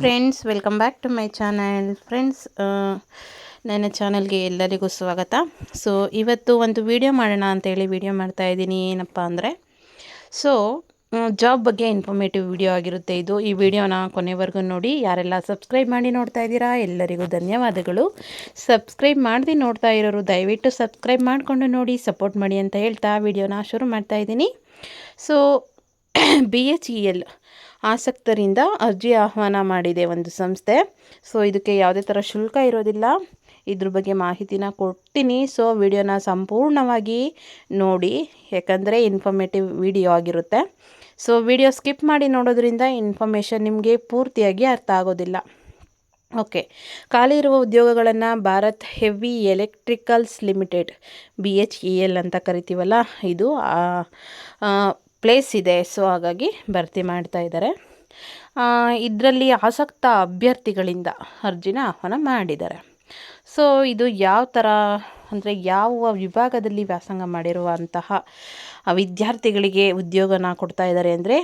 Friends welcome back to my channel friends ನನ್ನ ಚಾನಲ್ಗೆ ಎಲ್ಲರಿಗೂ ಸ್ವಾಗತ. ಸೊ ಇವತ್ತು ಒಂದು ವಿಡಿಯೋ ಮಾಡೋಣ ಅಂತೇಳಿ ವಿಡಿಯೋ ಮಾಡ್ತಾ ಇದ್ದೀನಿ. ಏನಪ್ಪ ಅಂದರೆ ಸೊ ಜಾಬ್ ಬಗ್ಗೆ ಇನ್ಫಾರ್ಮೇಟಿವ್ ವಿಡಿಯೋ ಆಗಿರುತ್ತೆ ಇದು. ಈ ವಿಡಿಯೋನ ಕೊನೆವರೆಗೂ ನೋಡಿ. ಯಾರೆಲ್ಲ ಸಬ್ಸ್ಕ್ರೈಬ್ ಮಾಡಿ ನೋಡ್ತಾ ಇದ್ದೀರಾ, ಎಲ್ಲರಿಗೂ ಧನ್ಯವಾದಗಳು. ಸಬ್ಸ್ಕ್ರೈಬ್ ಮಾಡದೆ ನೋಡ್ತಾ ಇರೋರು, ದಯವಿಟ್ಟು ಸಬ್ಸ್ಕ್ರೈಬ್ ಮಾಡಿಕೊಂಡು ನೋಡಿ ಸಪೋರ್ಟ್ ಮಾಡಿ ಅಂತ ಹೇಳ್ತಾ ವಿಡಿಯೋನ ಶುರು ಮಾಡ್ತಾ ಇದ್ದೀನಿ. So B H E L ಆಸಕ್ತರಿಂದ ಅರ್ಜಿ ಆಹ್ವಾನ ಮಾಡಿದೆ ಒಂದು ಸಂಸ್ಥೆ. ಸೊ, ಇದಕ್ಕೆ ಯಾವುದೇ ಥರ ಶುಲ್ಕ ಇರೋದಿಲ್ಲ. ಇದ್ರ ಬಗ್ಗೆ ಮಾಹಿತಿನ ಕೊಡ್ತೀನಿ. ಸೊ, ವಿಡಿಯೋನ ಸಂಪೂರ್ಣವಾಗಿ ನೋಡಿ. ಯಾಕಂದರೆ ಇನ್ಫಾರ್ಮೇಟಿವ್ ವಿಡಿಯೋ ಆಗಿರುತ್ತೆ. ಸೊ ವಿಡಿಯೋ ಸ್ಕಿಪ್ ಮಾಡಿ ನೋಡೋದ್ರಿಂದ ಇನ್ಫಾರ್ಮೇಷನ್ ನಿಮಗೆ ಪೂರ್ತಿಯಾಗಿ ಅರ್ಥ ಆಗೋದಿಲ್ಲ. ಓಕೆ ಖಾಲಿ ಇರುವ ಉದ್ಯೋಗಗಳನ್ನು Bharat heavy electricals limited B H E L ಅಂತ ಕರಿತೀವಲ್ಲ, ಇದು ಪ್ಲೇಸ್ ಇದೆ. ಸೊ ಹಾಗಾಗಿ ಭರ್ತಿ ಮಾಡ್ತಾ ಇದ್ದಾರೆ ಇದರಲ್ಲಿ ಆಸಕ್ತ ಅಭ್ಯರ್ಥಿಗಳಿಂದ ಅರ್ಜಿನ ಆಹ್ವಾನ ಮಾಡಿದ್ದಾರೆ. ಸೊ ಇದು ಯಾವ ಥರ ಅಂದರೆ ಯಾವ ವಿಭಾಗದಲ್ಲಿ ವ್ಯಾಸಂಗ ಮಾಡಿರುವಂತಹ ವಿದ್ಯಾರ್ಥಿಗಳಿಗೆ ಉದ್ಯೋಗನ ಕೊಡ್ತಾ ಇದ್ದಾರೆ ಅಂದರೆ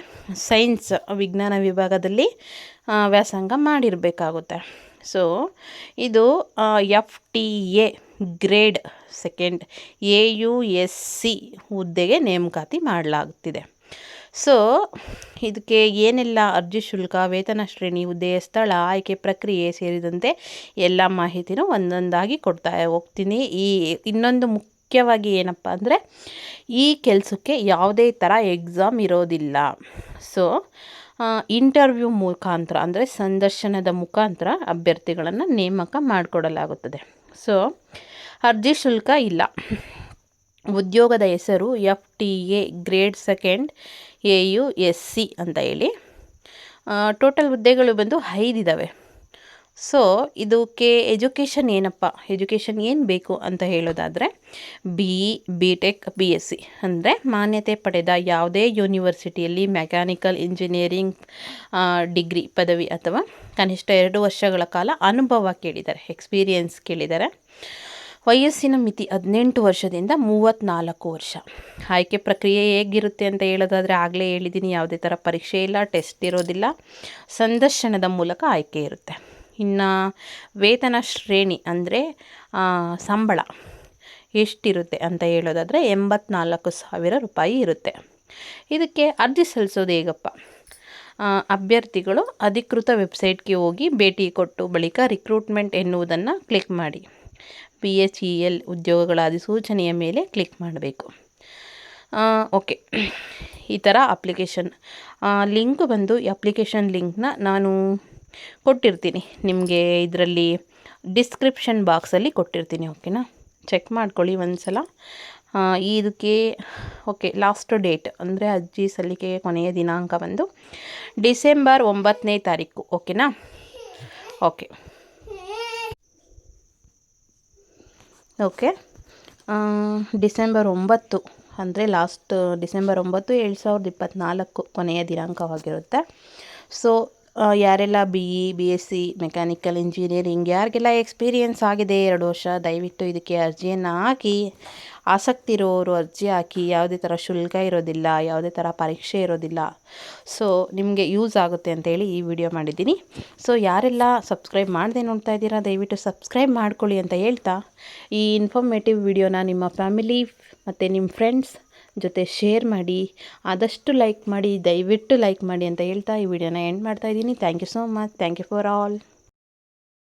ಸೈನ್ಸ್ ವಿಜ್ಞಾನ ವಿಭಾಗದಲ್ಲಿ ವ್ಯಾಸಂಗ ಮಾಡಿರಬೇಕಾಗುತ್ತೆ. ಸೊ ಇದು F T A grade second A U S C ಹುದ್ದೆಗೆ ನೇಮಕಾತಿ ಮಾಡಲಾಗ್ತಿದೆ. ಸೊ, ಇದಕ್ಕೆ ಏನೆಲ್ಲ ಅರ್ಜಿ ಶುಲ್ಕ, ವೇತನ ಶ್ರೇಣಿ, ಹುದ್ದೆಯ ಸ್ಥಳ, ಆಯ್ಕೆ ಪ್ರಕ್ರಿಯೆ ಸೇರಿದಂತೆ ಎಲ್ಲ ಮಾಹಿತಿನೂ ಒಂದೊಂದಾಗಿ ಕೊಡ್ತಾ ಹೋಗ್ತೀನಿ. ಈ ಇನ್ನೊಂದು ಮುಖ್ಯವಾಗಿ ಏನಪ್ಪ ಅಂದರೆ, ಈ ಕೆಲಸಕ್ಕೆ ಯಾವುದೇ ಥರ ಎಕ್ಸಾಮ್ ಇರೋದಿಲ್ಲ. ಸೊ ಇಂಟರ್ವ್ಯೂ ಮುಖಾಂತರ ಅಂದರೆ ಸಂದರ್ಶನದ ಮುಖಾಂತರ ಅಭ್ಯರ್ಥಿಗಳನ್ನು ನೇಮಕ ಮಾಡಿಕೊಡಲಾಗುತ್ತದೆ. ಸೊ ಅರ್ಜಿ ಶುಲ್ಕ ಇಲ್ಲ. ಉದ್ಯೋಗದ ಹೆಸರು F T A grade second A U S C ಅಂತ ಹೇಳಿ. ಟೋಟಲ್ ಹುದ್ದೆಗಳು ಬಂದು ಐದಿದ್ದಾವೆ ಸೊ ಇದಕ್ಕೆ ಎಜುಕೇಷನ್ ಏನಪ್ಪ? ಎಜುಕೇಷನ್ ಏನು ಬೇಕು ಅಂತ ಹೇಳೋದಾದರೆ B E B tech B S C ಅಂದರೆ ಮಾನ್ಯತೆ ಪಡೆದ ಯಾವುದೇ ಯೂನಿವರ್ಸಿಟಿಯಲ್ಲಿ ಮೆಕ್ಯಾನಿಕಲ್ ಇಂಜಿನಿಯರಿಂಗ್ ಡಿಗ್ರಿ ಪದವಿ ಅಥವಾ ಕನಿಷ್ಠ ಎರಡು ವರ್ಷಗಳ ಕಾಲ ಅನುಭವ ಕೇಳಿದ್ದಾರೆ ಎಕ್ಸ್ಪೀರಿಯೆನ್ಸ್ ಕೇಳಿದ್ದಾರೆ. ವಯಸ್ಸಿನ ಮಿತಿ ಹದಿನೆಂಟು ವರ್ಷದಿಂದ ಮೂವತ್ತ್ನಾಲ್ಕು ವರ್ಷ. ಆಯ್ಕೆ ಪ್ರಕ್ರಿಯೆ ಹೇಗಿರುತ್ತೆ ಅಂತ ಹೇಳೋದಾದರೆ, ಆಗಲೇ ಹೇಳಿದ್ದೀನಿ ಯಾವುದೇ ಥರ ಪರೀಕ್ಷೆ ಇಲ್ಲ ಟೆಸ್ಟ್ ಇರೋದಿಲ್ಲ. ಸಂದರ್ಶನದ ಮೂಲಕ ಆಯ್ಕೆ ಇರುತ್ತೆ. ಇನ್ನು ವೇತನ ಶ್ರೇಣಿ ಅಂದರೆ ಸಂಬಳ ಎಷ್ಟಿರುತ್ತೆ ಅಂತ ಹೇಳೋದಾದರೆ ಎಂಬತ್ನಾಲ್ಕು ಸಾವಿರ ರೂಪಾಯಿ ಇರುತ್ತೆ. ಇದಕ್ಕೆ ಅರ್ಜಿ ಸಲ್ಲಿಸೋದು ಹೇಗಪ್ಪ? ಅಭ್ಯರ್ಥಿಗಳು ಅಧಿಕೃತ ವೆಬ್ಸೈಟ್ಗೆ ಹೋಗಿ ಭೇಟಿ ಕೊಟ್ಟು ಬಳಿಕ ರಿಕ್ರೂಟ್ಮೆಂಟ್ ಎನ್ನುವುದನ್ನು ಕ್ಲಿಕ್ ಮಾಡಿ. ಪಿ ಎಚ್ ಇ ಎಲ್ ಉದ್ಯೋಗಗಳ ಅಧಿಸೂಚನೆಯ ಮೇಲೆ ಕ್ಲಿಕ್ ಮಾಡಬೇಕು. ಓಕೆ. ಈ ಥರ ಅಪ್ಲಿಕೇಶನ್. ಲಿಂಕ್ ಬಂದು ಅಪ್ಲಿಕೇಶನ್ ಲಿಂಕ್ನ ನಾನು ಕೊಟ್ಟಿರ್ತೀನಿ. ನಿಮಗೆ ಇದರಲ್ಲಿ ಡಿಸ್ಕ್ರಿಪ್ಷನ್ ಬಾಕ್ಸಲ್ಲಿ ಕೊಟ್ಟಿರ್ತೀನಿ ಓಕೆನಾ ಚೆಕ್ ಮಾಡ್ಕೊಳ್ಳಿ ಒಂದು ಸಲ ಇದಕ್ಕೆ ಓಕೆ ಲಾಸ್ಟ್ ಡೇಟ್ ಅಂದರೆ ಅರ್ಜಿ ಸಲ್ಲಿಕೆ ಕೊನೆಯ ದಿನಾಂಕ ಬಂದು ಡಿಸೆಂಬರ್ ಒಂಬತ್ತನೇ ತಾರೀಕು ಓಕೆನಾ ಓಕೆ ಓಕೆ ಡಿಸೆಂಬರ್ ಒಂಬತ್ತು, ಅಂದರೆ ಲಾಸ್ಟ್ ಡಿಸೆಂಬರ್ ಒಂಬತ್ತು, ಎರಡು ಸಾವಿರದ ಇಪ್ಪತ್ತ್ನಾಲ್ಕು ಕೊನೆಯ ದಿನಾಂಕವಾಗಿರುತ್ತೆ. ಸೊ ಯಾರೆಲ್ಲ B E B S C mechanical engineering ಯಾರಿಗೆಲ್ಲ ಎಕ್ಸ್ಪೀರಿಯೆನ್ಸ್ ಆಗಿದೆ ಎರಡು ವರ್ಷ, ದಯವಿಟ್ಟು ಇದಕ್ಕೆ ಅರ್ಜಿಯನ್ನು ಹಾಕಿ. ಆಸಕ್ತಿ ಇರೋರು ಅರ್ಜಿ ಹಾಕಿ, ಯಾವುದೇ ಥರ ಶುಲ್ಕ ಇರೋದಿಲ್ಲ, ಯಾವುದೇ ಥರ ಪರೀಕ್ಷೆ ಇರೋದಿಲ್ಲ. ಸೊ ನಿಮಗೆ ಯೂಸ್ ಆಗುತ್ತೆ ಅಂತೇಳಿ ಈ ವಿಡಿಯೋ ಮಾಡಿದ್ದೀನಿ. ಸೊ ಯಾರೆಲ್ಲ ಸಬ್ಸ್ಕ್ರೈಬ್ ಮಾಡದೆ ನೋಡ್ತಾ ಇದ್ದೀರಾ, ದಯವಿಟ್ಟು ಸಬ್ಸ್ಕ್ರೈಬ್ ಮಾಡ್ಕೊಳ್ಳಿ ಅಂತ ಹೇಳ್ತಾ. ಈ ಇನ್ಫಾರ್ಮೇಟಿವ್ ವಿಡಿಯೋನ ನಿಮ್ಮ ಫ್ಯಾಮಿಲಿ ಮತ್ತು ನಿಮ್ಮ ಫ್ರೆಂಡ್ಸ್ ಜೊತೆ ಶೇರ್ ಮಾಡಿ, ಆದಷ್ಟು ಲೈಕ್ ಮಾಡಿ, ದಯವಿಟ್ಟು ಲೈಕ್ ಮಾಡಿ ಅಂತ ಹೇಳ್ತಾ ಈ ವಿಡಿಯೋನ ಎಂಡ್ ಮಾಡ್ತಾ ಇದ್ದೀನಿ. Thank you so much thank you for all